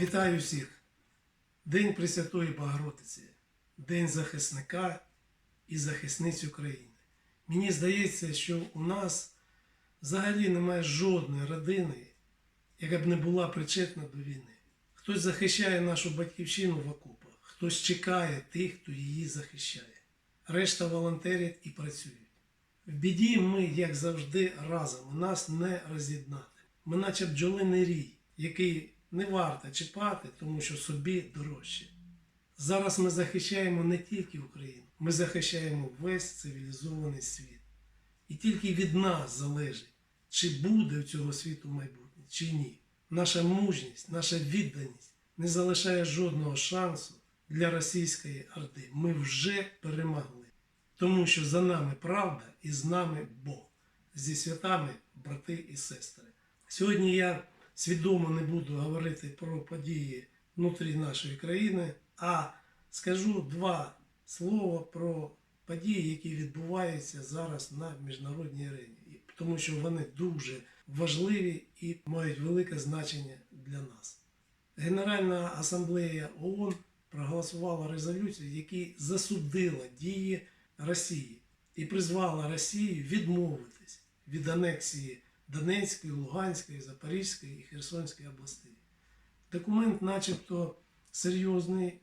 Вітаю всіх! День Пресвятої Богородиці, День захисника і захисниць України. Мені здається, що у нас взагалі немає жодної родини, яка б не була причетна до війни. Хтось захищає нашу батьківщину в окопах, хтось чекає тих, хто її захищає. Решта волонтерять і працюють. В біді ми, як завжди, разом, нас не роз'єднати. Ми наче бджолиний рій, який не варто чіпати, тому що собі дорожче. Зараз ми захищаємо не тільки Україну, ми захищаємо весь цивілізований світ. І тільки від нас залежить, чи буде у цього світу майбутнє, чи ні. Наша мужність, наша відданість не залишає жодного шансу для російської орди. Ми вже перемогли. Тому що за нами правда і з нами Бог. Зі святами, брати і сестри. Сьогодні я свідомо не буду говорити про події внутрі нашої країни, а скажу два слова про події, які відбуваються зараз на міжнародній арені. Тому що вони дуже важливі і мають велике значення для нас. Генеральна асамблея ООН проголосувала резолюцію, яка засудила дії Росії і призвала Росію відмовитись від анексії Донецької, Луганської, Запорізької і Херсонської областей. Документ, начебто, серйозний,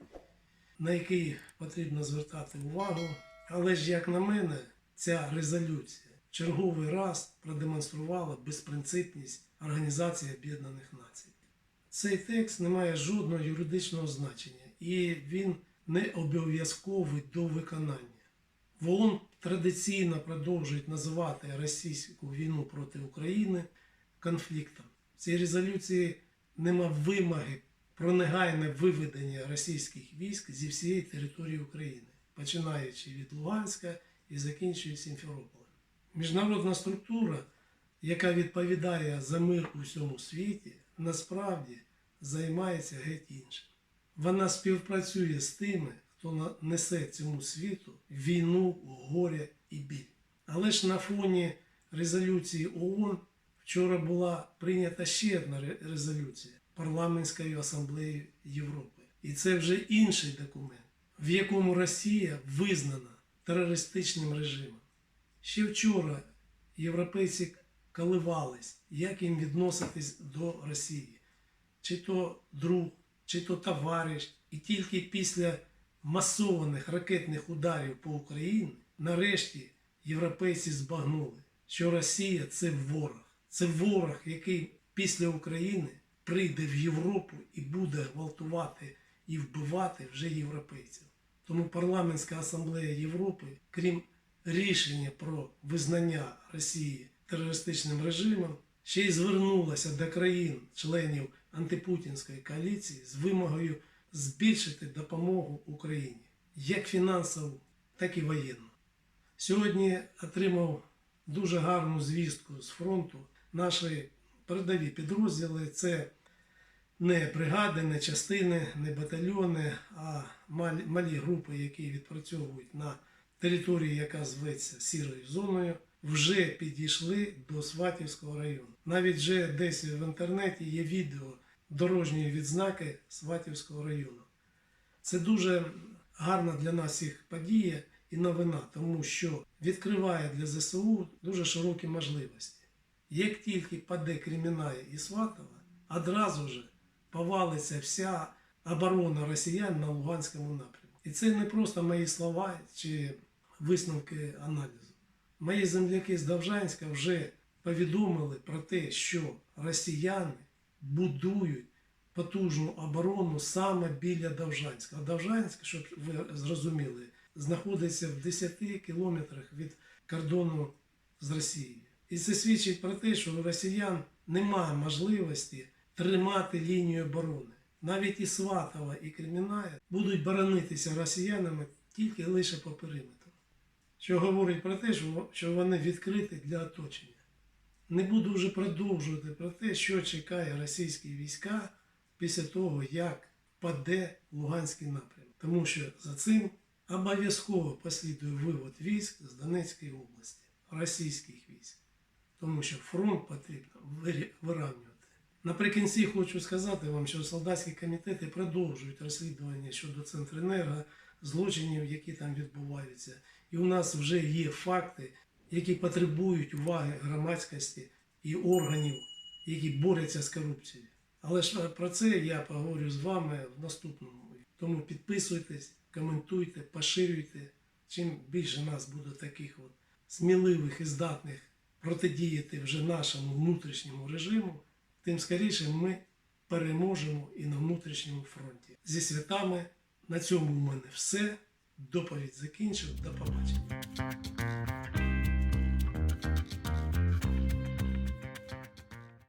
на який потрібно звертати увагу. Але ж, як на мене, ця резолюція черговий раз продемонструвала безпринципність Організації Об'єднаних Націй. Цей текст не має жодного юридичного значення і він не обов'язковий до виконання. В ООН традиційно продовжують називати російську війну проти України конфліктом. В цій резолюції нема вимоги про негайне виведення російських військ зі всієї території України, починаючи від Луганська і закінчуючи Сімферополем. Міжнародна структура, яка відповідає за мир у всьому світі, насправді займається геть іншим. Вона співпрацює з тими, хто на- несе цьому світу війну, горе і біль. Але ж на фоні резолюції ООН вчора була прийнята ще одна резолюція Парламентської асамблеї Європи. І це вже інший документ, в якому Росія визнана терористичним режимом. Ще вчора європейці коливались, як їм відноситись до Росії чи то друг, чи то товариш. І тільки після масованих ракетних ударів по Україні нарешті європейці збагнули, що Росія це ворог. Це ворог, який після України прийде в Європу і буде гвалтувати і вбивати вже європейців. Тому парламентська асамблея Європи, крім рішення про визнання Росії терористичним режимом, ще й звернулася до країн, членів антипутінської коаліції з вимогою збільшити допомогу Україні як фінансову, так і воєнну. Сьогодні отримав дуже гарну звістку з фронту. Наші передові підрозділи це не бригади, не частини, не батальйони, а малі, групи, які відпрацьовують на території, яка зветься сірою зоною, вже підійшли до Сватівського району. Навіть вже десь в інтернеті є відео дорожньої відзнаки Сватівського району. Це дуже гарна для нас всіх подія і новина, тому що відкриває для ЗСУ дуже широкі можливості. Як тільки паде Кремінає і Сватова, одразу ж повалиться вся оборона росіян на Луганському напрямку. І це не просто мої слова чи висновки аналізу. Мої земляки з Довжанська вже повідомили про те, що росіяни будують потужну оборону саме біля Довжанська. А Довжанськ, щоб ви зрозуміли, знаходиться в 10 кілометрах від кордону з Росією. І це свідчить про те, що у росіян немає можливості тримати лінію оборони. Навіть і Сватова, і Креміная будуть боронитися росіянами тільки лише по периметру. Що говорить про те, що вони відкриті для оточення. Не буду вже продовжувати про те, що чекає російські війська після того, як паде Луганський напрямок. Тому що за цим обов'язково послідує вивод військ з Донецької області, російських військ. Тому що фронт потрібно вирівнювати. Наприкінці хочу сказати вам, що солдатські комітети продовжують розслідування щодо Центренерго, злочинів, які там відбуваються. І у нас вже є факти, які потребують уваги громадськості і органів, які борються з корупцією. Але ж е, про це я поговорю з вами в наступному. Тому підписуйтесь, коментуйте, поширюйте. Чим більше нас буде таких от сміливих і здатних протидіяти вже нашому внутрішньому режиму, тим скоріше ми переможемо і на внутрішньому фронті. Зі святами на цьому в мене все. Доповідь закінчив. До побачення.